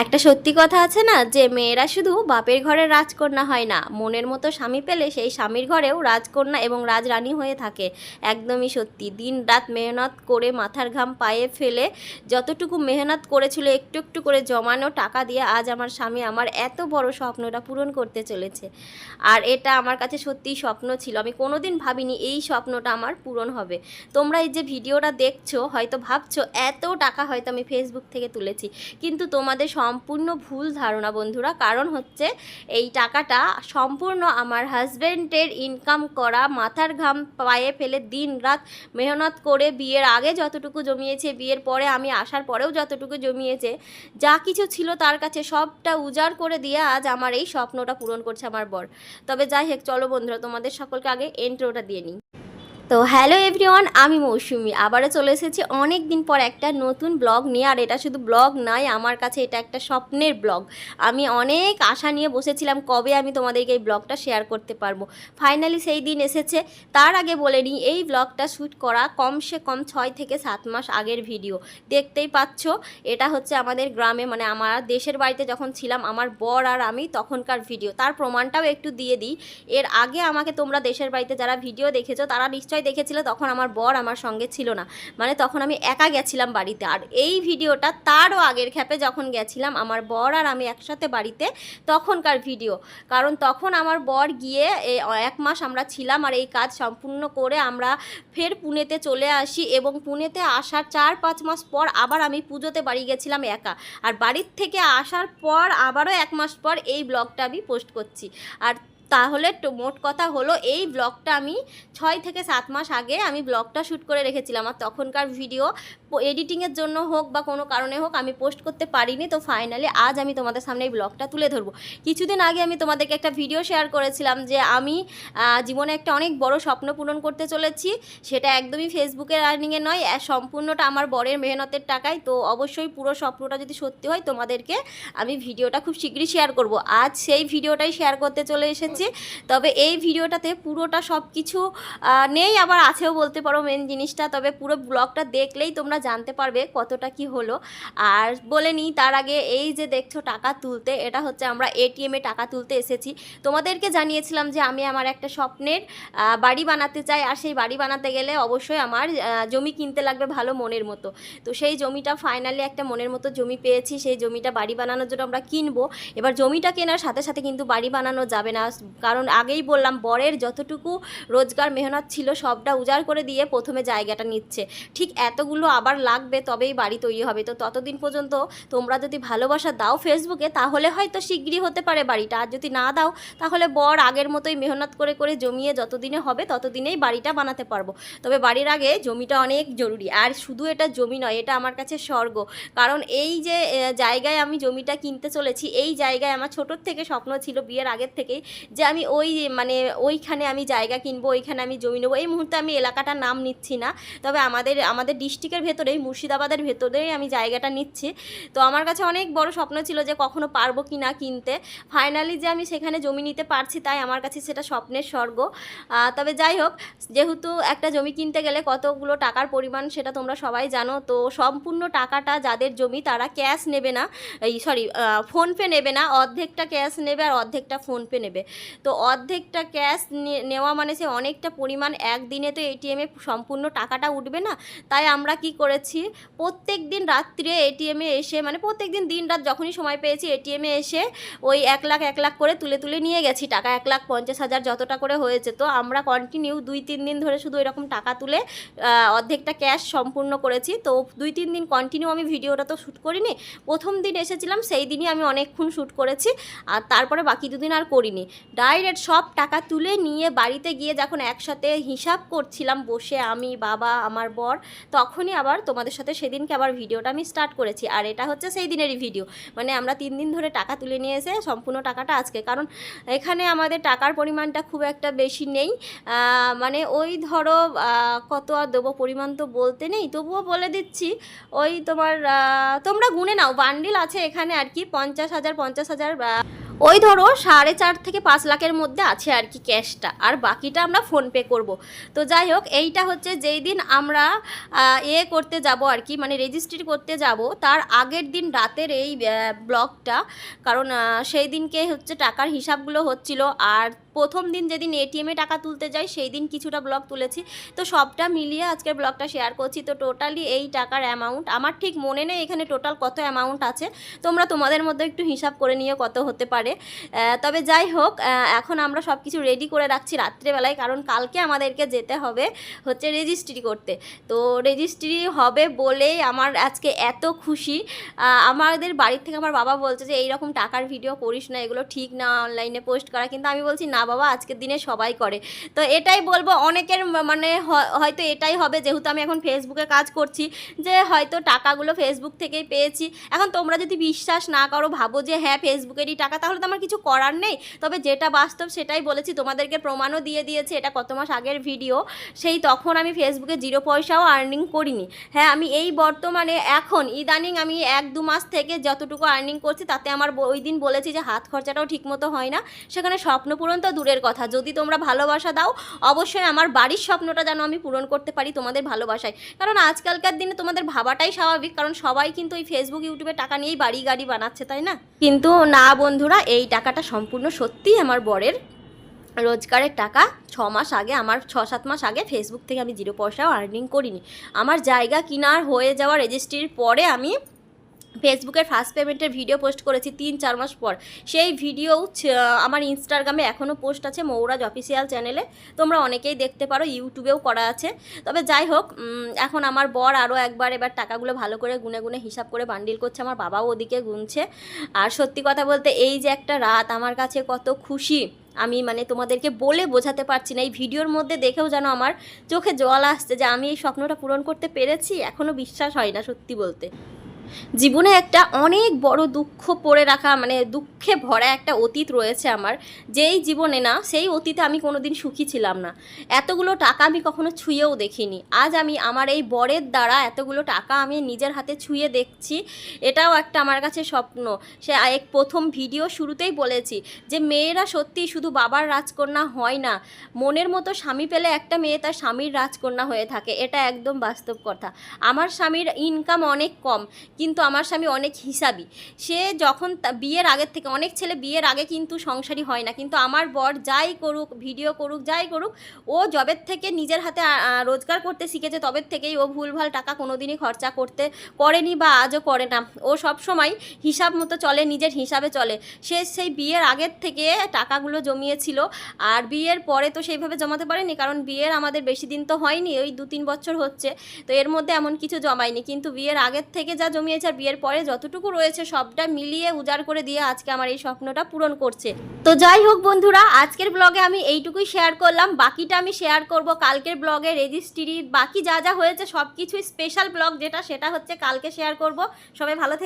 একটা সত্যি কথা আছে না, যে মেয়েরা শুধু বাপের ঘরে রাজকন্যা হয় না। মনের মতো স্বামী পেলে সেই স্বামীর ঘরেও রাজকন্যা এবং রাজরানী হয়ে থাকে। একদমই সত্যি। দিন রাত মেহনত করে মাথার ঘাম পায়ে ফেলে যতটুকু মেহনত করেছিল, একটু একটু করে জমানো টাকা দিয়ে আজ আমার স্বামী আমার এত বড় স্বপ্নটা পূরণ করতে চলেছে। আর এটা আমার কাছে সত্যিই স্বপ্ন ছিল। আমি কোনোদিন ভাবিনি এই স্বপ্নটা আমার পূরণ হবে। তোমরা এই যে ভিডিওটা দেখছ, হয়তো ভাবছ, এত টাকা হয়তো আমি ফেসবুক থেকে তুলেছি। কিন্তু তোমাদের সম্পূর্ণ ভুল ধারণা বন্ধুরা। কারণ হচ্ছে এই টাকাটা সম্পূর্ণ আমার হাজব্যান্ডের ইনকাম করা, মাথার ঘাম পায়ে ফেলে দিন রাত মেহনত করে বিয়ের আগে যতটুকু জমিয়েছে, বিয়ের পরে আমি আসার পরেও যতটুকু জমিয়েছে, যা কিছু ছিল তার কাছে সবটা উজাড় করে দিয়ে আজ আমার এই স্বপ্নটা পূরণ করছে আমার বর। তবে যাই হোক, চলো বন্ধুরা, তোমাদের সকলকে আগে এন্ট্রোটা দিয়ে নিই। তো হ্যালো এভরিওয়ান, আমি মৌসুমি। আবারও চলে এসেছি অনেক দিন পর একটা নতুন ব্লগ নিয়ে, আর এটা শুধু ব্লগ নয়, আমার কাছে এটা একটা স্বপ্নের ব্লগ। আমি অনেক আশা নিয়ে বসেছিলাম কবে আমি তোমাদেরকে এই ব্লগটা শেয়ার করতে পারব। ফাইনালি সেই দিন এসেছে। তার আগে বলে নিই, এই ব্লগটা শ্যুট করা কমসে কম ছয় থেকে সাত মাস আগের ভিডিও। দেখতেই পাচ্ছ, এটা হচ্ছে আমাদের গ্রামে মানে আমার দেশের বাড়িতে যখন ছিলাম, আমার বর আর আমি তখনকার ভিডিও। তার প্রমাণটাও একটু দিয়ে দিই। এর আগে আমাকে তোমরা দেশের বাড়িতে যারা ভিডিও দেখেছ, তারা নিশ্চয়ই দেখেছিলে তখন আমার বর আমার সঙ্গে ছিল না। মানে তখন আমি একা গেছিলাম বাড়িতে। আর এই ভিডিওটা তারও আগের খ্যাপে যখন গেছিলাম আমার বর আর আমি একসাথে বাড়িতে তখনকার ভিডিও। কারণ তখন আমার বর গিয়ে এক মাস আমরা ছিলাম আর এই কাজ সম্পূর্ণ করে আমরা ফের পুনেতে চলে আসি এবং পুনেতে আসার চার পাঁচ মাস পর আবার আমি পুজোতে বাড়ি গেছিলাম একা। আর বাড়ির থেকে আসার পর আবারও এক মাস পর এই ব্লগটা আমি পোস্ট করছি। আর তাহলে মোট কথা হলো, এই ব্লগটা আমি ছয় থেকে সাত মাস আগে আমি ব্লগটা শ্যুট করে রেখেছিলাম। আর তখনকার ভিডিও এডিটিংয়ের জন্য হোক বা কোনো কারণে হোক, আমি পোস্ট করতে পারিনি। তো ফাইনালি আজ আমি তোমাদের সামনে এই ব্লগটা তুলে ধরবো। কিছুদিন আগে আমি তোমাদেরকে একটা ভিডিও শেয়ার করেছিলাম যে আমি জীবনে একটা অনেক বড় স্বপ্ন পূরণ করতে চলেছি। সেটা একদমই ফেসবুকের আর্নিংয়ে নয় সম্পূর্ণটা আমার বরের মেহনতের টাকায়। তো অবশ্যই পুরো স্বপ্নটা যদি সত্যি হয়, তোমাদেরকে আমি ভিডিওটা খুব শীঘ্রই শেয়ার করব। আজ সেই ভিডিওটাই শেয়ার করতে চলে এসেছি। তবে এই ভিডিওটাতে পুরোটা সব কিছু নেই আবার আছেও বলতে পারো মেন জিনিসটা, তবে পুরো ব্লগটা দেখলেই তোমরা জানতে পারবে কতটা কি হলো। আর বলে নিই, তার আগে এই যে দেখছ টাকা তুলতে, এটা হচ্ছে আমরা এটিএমে টাকা তুলতে এসেছি। তোমাদেরকে জানিয়েছিলাম যে আমি আমার একটা স্বপ্নের বাড়ি বানাতে চাই, আর সেই বাড়ি বানাতে গেলে অবশ্যই আমার জমি কিনতে লাগবে ভালো মনের মতো। তো সেই জমিটা ফাইনালি একটা মনের মতো জমি পেয়েছি, সেই জমিটা বাড়ি বানানোর জন্য আমরা কিনবো। এবার জমিটা কেনার সাথে সাথে কিন্তু বাড়ি বানানো যাবে না। কারণ আগেই বললাম, বরের যতটুকু রোজগার মেহনত ছিল সবটা উজাড় করে দিয়ে প্রথমে জায়গাটা নিচ্ছে। ঠিক এতগুলো আবার লাগবে তবেই বাড়ি তৈরি হবে। তো ততদিন পর্যন্ত তোমরা যদি ভালোবাসা দাও ফেসবুকে, তাহলে হয়তো শীঘ্রই হতে পারে বাড়িটা। আর যদি না দাও, তাহলে বর আগের মতোই মেহনত করে করে জমিয়ে যতদিনে হবে, ততদিনেই বাড়িটা বানাতে পারব। তবে বাড়ির আগে জমিটা অনেক জরুরি। আর শুধু এটা জমি নয়, এটা আমার কাছে স্বর্গ। কারণ এই যে জায়গায় আমি জমিটা কিনতে চলেছি, এই জায়গায় আমার ছোটোর থেকে স্বপ্ন ছিল, বিয়ের আগের থেকেই যে আমি ওই মানে ওইখানে আমি জায়গা কিনবো, ওইখানে আমি জমি নেব, এই মুহূর্তে আমি এলাকাটার নাম নিচ্ছি না। তবে আমাদের আমাদের ডিস্ট্রিক্টের ভেতরেই, মুর্শিদাবাদের ভেতরেই আমি জায়গাটা নিচ্ছি। তো আমার কাছে অনেক বড় স্বপ্ন ছিল যে কখনো পারব কি না কিনতে। ফাইনালি যে আমি সেখানে জমি নিতে পারছি তাই আমার কাছে সেটা স্বপ্নের স্বর্গ। তবে যাই হোক, যেহেতু একটা জমি কিনতে গেলে কতগুলো টাকার পরিমাণ সেটা তোমরা সবাই জানো, তো সম্পূর্ণ টাকাটা যাদের জমি তারা ক্যাশ নেবে না। এই সরি ফোনপে নেবে না, অর্ধেকটা ক্যাশ নেবে আর অর্ধেকটা ফোনপে নেবে। তো অর্ধেকটা ক্যাশ নেওয়া মানে সে অনেকটা পরিমাণ একদিনে তো এটিএমে সম্পূর্ণ টাকাটা উঠবে না। তাই আমরা কি করেছি? প্রত্যেক দিন রাত্রে এটিএমে এসে মানে প্রত্যেক দিন দিন রাত যখনই সময় পেয়েছি এটিএমে এসে ওই এক লাখ এক লাখ করে তুলে তুলে নিয়ে গেছি টাকা। এক লাখ পঞ্চাশ হাজার যতটা করে হয়েছে। তো আমরা কন্টিনিউ দুই, তিন দিন ধরে শুধু এরকম টাকা তুলে অর্ধেকটা ক্যাশ সম্পূর্ণ করেছি। তো দুই, তিন দিন কন্টিনিউ আমি ভিডিওটা তো শ্যুট করিনি। প্রথম দিন এসেছিলাম, সেই দিনই আমি অনেকক্ষণ শ্যুট করেছি। আর তারপরে বাকি দুদিন আর করিনি। ডাইরেক্ট সব টাকা তুলে নিয়ে বাড়িতে গিয়ে যখন একসাথে হিসাব করছিলাম, বসে আমি, বাবা, আমার বর, তখনই আবার তোমাদের সাথে সেদিনকে আবার ভিডিওটা আমি স্টার্ট করেছি। আর এটা হচ্ছে সেই দিনেরই ভিডিও মানে আমরা তিন দিন ধরে টাকা তুলে নিয়ে এসে সম্পূর্ণ টাকাটা আজকে। কারণ এখানে আমাদের টাকার পরিমাণটা খুব একটা বেশি নেই। মানে ওই ধরো কত আর দেবো পরিমাণ তো বলতে নেই। তবুও বলে দিচ্ছি, ওই তোমার তোমরা গুনে নাও। বান্ডিল আছে এখানে আর কি, পঞ্চাশ হাজার পঞ্চাশ হাজার ওই ধরো সাড়ে চার থেকে পাঁচ লাখের মধ্যে আছে আর কি ক্যাশটা। আর বাকিটা আমরা ফোনপে করব। তো যাই হোক, এইটা হচ্ছে যেই দিন আমরা এ করতে যাব আর কি মানে রেজিস্ট্রি করতে যাব, তার আগের দিন রাতের এই ব্লগটা কারণ সেই দিনকে হচ্ছে টাকার হিসাবগুলো হচ্ছিল। আর প্রথম দিন যেদিন এটিএমে টাকা তুলতে যাই, সেই দিন কিছুটা ব্লগ তুলেছি। তো সবটা মিলিয়ে আজকের ব্লগটা শেয়ার করছি। তো টোটালি এই টাকার অ্যামাউন্ট আমার ঠিক মনে নেই এখানে টোটাল কত অ্যামাউন্ট আছে। তোমরা তোমাদের মধ্যে একটু হিসাব করে নিয়ে কত হতে পারে। তবে যাই হোক এখন আমরা সব কিছু রেডি করে রাখছি রাত্রেবেলায়, কারণ কালকে আমাদেরকে যেতে হবে হচ্ছে রেজিস্ট্রি করতে। তো রেজিস্ট্রি হবে বলেই আমার আজকে এত খুশি। আমাদের বাড়ির থেকে আমার বাবা বলছে যে, এইরকম টাকার ভিডিও করিস না, এগুলো ঠিক না অনলাইনে পোস্ট করা। কিন্তু আমি বলছি, না বাবা আজকের দিনে সবাই করে। তো এটাই বলব, অনেকের মানে হয়তো এটাই হবে যেহেতু আমি এখন ফেসবুকে কাজ করছি, যে হয়তো টাকাগুলো ফেসবুক থেকেই পেয়েছি। এখন তোমরা যদি বিশ্বাস না করো, ভাবো যে হ্যাঁ ফেসবুকেরই টাকা, তাহলে তো আমার কিছু করার নেই। তবে যেটা বাস্তব সেটাই বলেছি, তোমাদেরকে প্রমাণও দিয়ে দিয়েছে, এটা কত মাস আগের ভিডিও সেই তখন আমি ফেসবুকে জিরো পয়সাও আর্নিং করিনি। হ্যাঁ আমি এই বর্তমানে, এখন, ইদানিং আমি এক দু মাস থেকে যতটুকু আর্নিং করছি, তাতে আমার ওই দিন বলেছি যে হাত খরচাটাও ঠিকমতো হয় না। সেখানে স্বপ্ন পূরণ তো দূরের কথা। যদি তোমরা ভালোবাসা দাও, অবশ্যই আমার বাড়ির স্বপ্নটা যেন আমি পূরণ করতে পারি তোমাদের ভালোবাসায়। কারণ আজকালকার দিনে তোমাদের ভাবাটাই স্বাভাবিক, কারণ সবাই কিন্তু ওই ফেসবুক ইউটিউবে টাকা নিয়েই বাড়ি গাড়ি বানাচ্ছে, তাই না? কিন্তু না বন্ধুরা, এই টাকাটা সম্পূর্ণ সত্যিই আমার বরের রোজগারের টাকা। ছ মাস আগে, আমার ছ সাত মাস আগে ফেসবুক থেকে আমি জিরো পয়সাও আর্নিং করিনি। আমার জায়গা কিনার হয়ে যাওয়া রেজিস্ট্রির পরে আমি ফেসবুকের ফার্স্ট পেমেন্টের ভিডিও পোস্ট করেছি তিন চার মাস পর। সেই ভিডিও আমার ইনস্টাগ্রামে এখনও পোস্ট আছে মৌরাজ অফিসিয়াল চ্যানেলে তোমরা অনেকেই দেখতে পারো ইউটিউবেও করা আছে। তবে যাই হোক এখন আমার বর আরও একবার এবার টাকাগুলো ভালো করে গুনে গুনে হিসাব করে বান্ডিল করছে, আমার বাবাও ওদিকে গুনছে। আর সত্যি কথা বলতে এই যে একটা রাত, আমার কাছে কত খুশি। আমি মানে তোমাদেরকে বলে বোঝাতে পারছি না, এই ভিডিওর মধ্যে দেখেও যেন আমার চোখে জল আসছে যে আমি এই স্বপ্নটা পূরণ করতে পেরেছি এখনও বিশ্বাস হয় না সত্যি বলতে। জীবনে একটা অনেক বড় দুঃখ পড়ে রাখা মানে দুঃখে ভরা একটা অতীত রয়েছে আমার। যেই জীবনে না, সেই অতীতে আমি কোনোদিন সুখী ছিলাম না। এতগুলো টাকা আমি কখনো ছুঁয়েও দেখিনি। আজ আমি আমার এই বরের দ্বারা এতগুলো টাকা আমি নিজের হাতে ছুঁয়ে দেখছি, এটাও একটা আমার কাছে স্বপ্ন। সে এক প্রথম ভিডিও শুরুতেই বলেছি যে, মেয়েরা সত্যিই শুধু বাবার রাজকন্যা হয় না। মনের মতো স্বামী পেলে একটা মেয়ে তার স্বামীর রাজকন্যা হয়ে থাকে। এটা একদম বাস্তব কথা। আমার স্বামীর ইনকাম অনেক কম। কিন্তু আমার স্বামী অনেক হিসাবি। সে যখন বিয়ের আগের থেকে, অনেক ছেলে বিয়ের আগে কিন্তু সংসারী হয় না। কিন্তু আমার বর যাই করুক, ভিডিও করুক, যাই করুক, ও জবের থেকে নিজের হাতে রোজগার করতে শিখেছে, তবের থেকেই ও ভুলভাল টাকা কোনোদিনই খরচা করতে করেনি বা আজও করে না। ও সব সময় হিসাব মতো চলে, নিজের হিসাবে চলে। সে সেই বিয়ের আগের থেকে টাকাগুলো জমিয়েছিল। আর বিয়ের পরে তো সেইভাবে জমাতে পারেনি, কারণ বিয়ের আমাদের বেশি দিন তো হয়নি, ওই দু তিন বছর হচ্ছে। তো এর মধ্যে এমন কিছু জমায়নি। কিন্তু বিয়ের আগের থেকে যা জমিয়েছে আর বিয়ের পরে যতটুকু রয়েছে সবটা মিলিয়ে উজাড় করে দিয়ে আজকে আমার এই স্বপ্নটা পূরণ করছে। তো যাই হোক বন্ধুরা, আজকের ব্লগে আমি এইটুকুই শেয়ার করলাম। বাকিটা আমি শেয়ার করব কালকের ব্লগে রেজিস্ট্রি বাকি যা যা হয়েছে সব কিছুই স্পেশাল ব্লগ যেটা, সেটা হচ্ছে কালকে শেয়ার করব। সবাই ভালো থেকে।